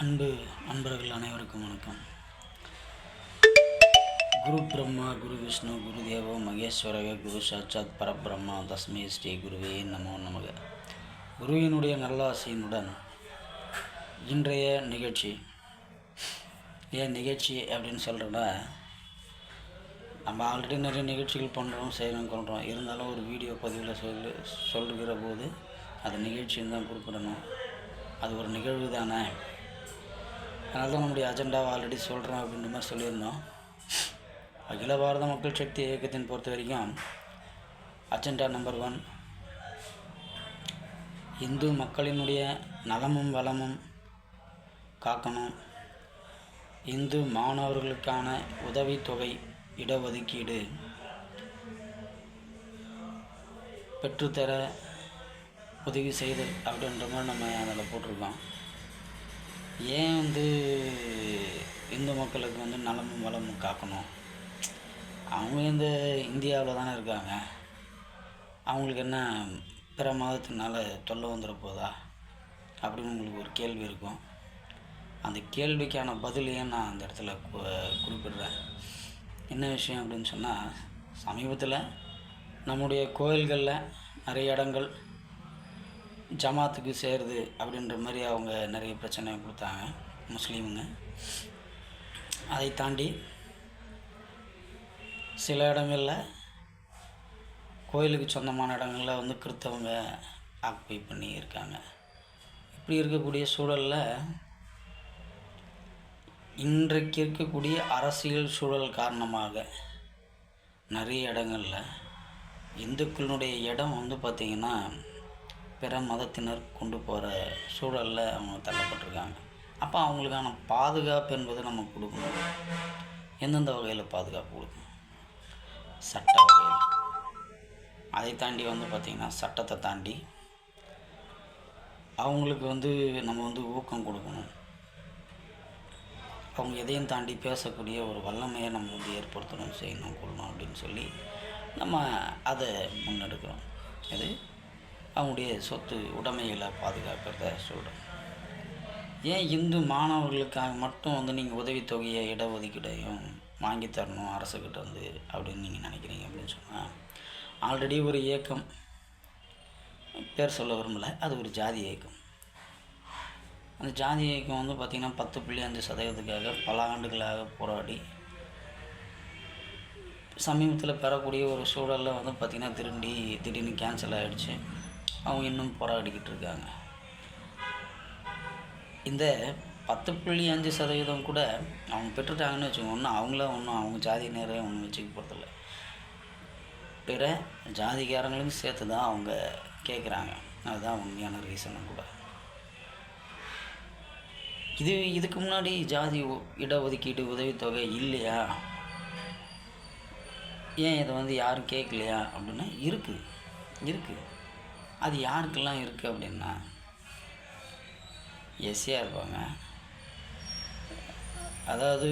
அன்பு நண்பர்கள் அனைவருக்கும் வணக்கம். குரு பிரம்மா குரு விஷ்ணு குரு தேவோ மகேஸ்வரக குரு சாட்சாத் பரபிரம்மா தஸ்மே ஸ்ரீ குருவே நமோ நமக. குருவினுடைய நல்லாசையினுடன் இன்றைய நிகழ்ச்சி. ஏன் நிகழ்ச்சி அப்படின்னு சொல்கிறேன்னா நம்ம ஆல்ரெடி நிறைய நிகழ்ச்சிகள் பண்ணுறோம் செய்கிறோம் கொள்கிறோம் இருந்தாலும் ஒரு வீடியோ பதிவில் சொல்லு சொல்லுகிற போது அது நிகழ்ச்சின்னு தான் குறிப்பிடணும். அது ஒரு நிகழ்வு தானே. அதனால தான் நம்முடைய அஜெண்டாவை ஆல்ரெடி சொல்கிறோம் அப்படின்ற மாதிரி சொல்லியிருந்தோம். அகில பாரத மக்கள் சக்தி இயக்கத்தின் பொறுத்த வரைக்கும் அஜெண்டா நம்பர் ஒன் இந்து மக்களினுடைய நலமும் வளமும் காக்கணும். இந்து மாணவர்களுக்கான உதவித்தொகை இடஒதுக்கீடு. பெற்றுத்தர உதவி செய்தல் அப்படின்ற மாதிரி நம்ம அதில் போட்டிருக்கோம். ஏன் வந்து இந்து மக்களுக்கு வந்து நலமும் வளமும் காக்கணும்? அவங்க இந்த இந்தியாவில் தானே இருக்காங்க. அவங்களுக்கு என்ன பிற மதத்தினால தொல்லை வந்துட போதா? அப்படின்னு உங்களுக்கு ஒரு கேள்வி இருக்கும். அந்த கேள்விக்கான பதிலையும் நான் அந்த இடத்துல கு- குறிப்பிடுறேன்? என்ன விஷயம் அப்படின்னு சொன்னால் சமீபத்தில் நம்முடைய கோயில்களில் நிறைய இடங்கள் ஜமாத்துக்கு சேருது அப்படின்ற மாதிரி அவங்க நிறைய பிரச்சனை கொடுத்தாங்க முஸ்லீமுங்க. அதை தாண்டி சில இடங்களில் கோயிலுக்கு சொந்தமான இடங்களில் வந்து கிறித்தவங்க ஆக்குபை பண்ணி இருக்காங்க இப்படி இருக்கக்கூடிய சூழலில் இன்றைக்கு இருக்கக்கூடிய அரசியல் சூழல் காரணமாக நிறைய இடங்களில் இந்துக்களுடைய இடம் வந்து பார்த்திங்கன்னா பிற மதத்தினர் கொண்டு போகிற சூழலில் அவங்க தள்ளப்பட்டிருக்காங்க. அப்போ அவங்களுக்கான பாதுகாப்பு என்பது நம்ம கொடுக்கணும். எந்தெந்த வகையில் பாதுகாப்பு கொடுக்கணும்? சட்ட வகையில். அதை தாண்டி வந்து பார்த்திங்கன்னா சட்டத்தை தாண்டி அவங்களுக்கு வந்து நம்ம வந்து ஊக்கம் கொடுக்கணும். அவங்க எதையும் தாண்டி பேசக்கூடிய ஒரு வல்லமையை நம்ம வந்து ஏற்படுத்தணும் செய்யணும் கொள்ளணும் அப்படின்னு சொல்லி நம்ம அதை முன்னெடுக்கிறோம். இது அவங்களுடைய சொத்து உடைமைகளை பாதுகாக்கிறத சொல்கிறேன் ஏன் இந்து மாணவர்களுக்காக மட்டும் வந்து நீங்கள் உதவித்தொகையை இடஒதுக்கீடையும் வாங்கி தரணும் அரசுக்கிட்ட வந்து அப்படின்னு நீங்கள் நினைக்கிறீங்க அப்படின்னு சொன்னால் ஆல்ரெடி ஒரு இயக்கம். பேர் சொல்ல விரும்பலை அது ஒரு ஜாதி இயக்கம். அந்த ஜாதி இயக்கம் வந்து பார்த்திங்கன்னா பத்து புள்ளி அஞ்சு சதவீதத்துக்காக பல ஆண்டுகளாக போராடி சமீபத்தில் பெறக்கூடிய ஒரு சூழலில் வந்து பார்த்திங்கன்னா திருண்டி திடீர்னு கேன்சல் ஆகிடுச்சு அவங்க இன்னும் போராடிக்கிட்டு இருக்காங்க இந்த பத்து புள்ளி அஞ்சு சதவீதம் கூட அவங்க பெற்றுட்டாங்கன்னு வச்சுக்கோங்க. ஒன்றும் அவங்கள ஒன்றும் அவங்க ஜாதி நேரம் ஒன்றும் வச்சுக்க போகிறதில்ல பிற ஜாதிக்காரங்களும் சேர்த்து தான் அவங்க கேட்குறாங்க அதுதான் உண்மையான ரீசனும் கூட. இது இதுக்கு முன்னாடி ஜாதி ஒ- இடஒதுக்கீடு உதவித்தொகை இல்லையா? ஏன் இதை வந்து யாரும் கேட்கலையா அப்படின்னா இருக்குது இருக்குது அது யாருக்கெல்லாம் இருக்குது அப்படின்னா? எஸ்சியாக இருப்பாங்க. அதாவது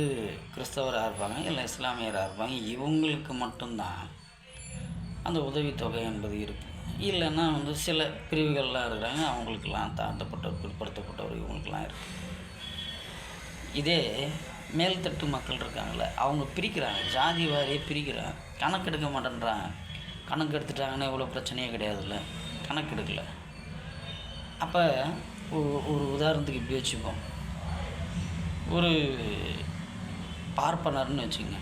கிறிஸ்தவராக இருப்பாங்க இல்லை இஸ்லாமியராக இருப்பாங்க. இவங்களுக்கு மட்டும்தான் அந்த உதவித்தொகை என்பது இருக்குது இல்லைன்னா வந்து சில பிரிவுகள்லாம் இருக்கிறாங்க அவங்களுக்கெல்லாம் தாழ்த்தப்பட்டவர் பிற்படுத்தப்பட்டவர் இவங்களுக்கெல்லாம் இருக்குது இதே மேல்தட்டு மக்கள் இருக்காங்கள அவங்க பிரிக்கிறாங்க. ஜாதி வாரியே பிரிக்கிறாங்க. கணக்கெடுக்க மாட்டேன்றாங்க. கணக்கு எடுத்துட்டாங்கன்னா இவ்வளோ பிரச்சனையே கிடையாதுல்ல. கணக்கு எடுக்கல அப்போ ஒரு உதாரணத்துக்கு இப்படி வச்சுப்போம் ஒரு பார்ப்பனர்னு வச்சுங்க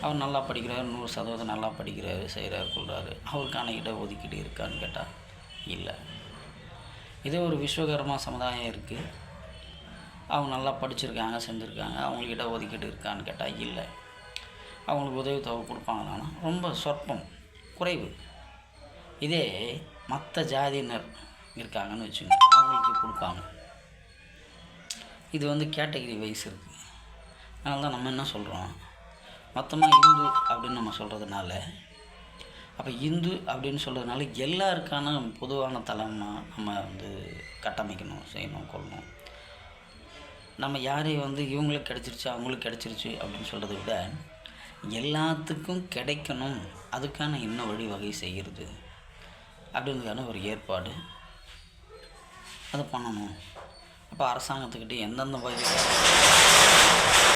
அவர் நல்லா படிக்கிறார் நூறு சதவீதம் நல்லா படிக்கிறார் செய்கிறார் கொள்கிறாரு அவருக்கான இட ஒதுக்கீடு இருக்கான்னு கேட்டால் இல்லை. இதே ஒரு விஸ்வகர்மா சமுதாயம் இருக்குது அவங்க நல்லா படிச்சிருக்காங்க செஞ்சுருக்காங்க அவங்களுக்கு இட ஒதுக்கீடு இருக்கான்னு கேட்டால் இல்லை. அவங்களுக்கு உதவித்தொகை கொடுப்பாங்களான்னா ரொம்ப சொற்பம் குறைவு. இதே மற்ற ஜாதியினர் இருக்காங்கன்னு வச்சுக்கோங்க. அவங்களுக்கு கொடுப்பாங்க இது வந்து கேட்டகிரி வைஸ் இருக்குது அதனால தான் நம்ம என்ன சொல்கிறோம் மொத்தமாக இந்து அப்படின்னு நம்ம சொல்கிறதுனால அப்போ இந்து அப்படின்னு சொல்கிறதுனால எல்லாருக்கான பொதுவான தளமாக நம்ம வந்து கட்டமைக்கணும் செய்யணும் கொள்ளணும். நம்ம யாரையும் வந்து இவங்களுக்கு கிடச்சிருச்சு அவங்களுக்கு கிடச்சிருச்சு அப்படின்னு சொல்கிறத விட எல்லாத்துக்கும் கிடைக்கணும். அதுக்கான என்ன வழிவகை செய்கிறது அப்படிங்கிறதுக்கான ஒரு ஏற்பாடு. அது பண்ணணும். அப்போ அரசாங்கத்துக்கிட்டே எந்தெந்த பகுதி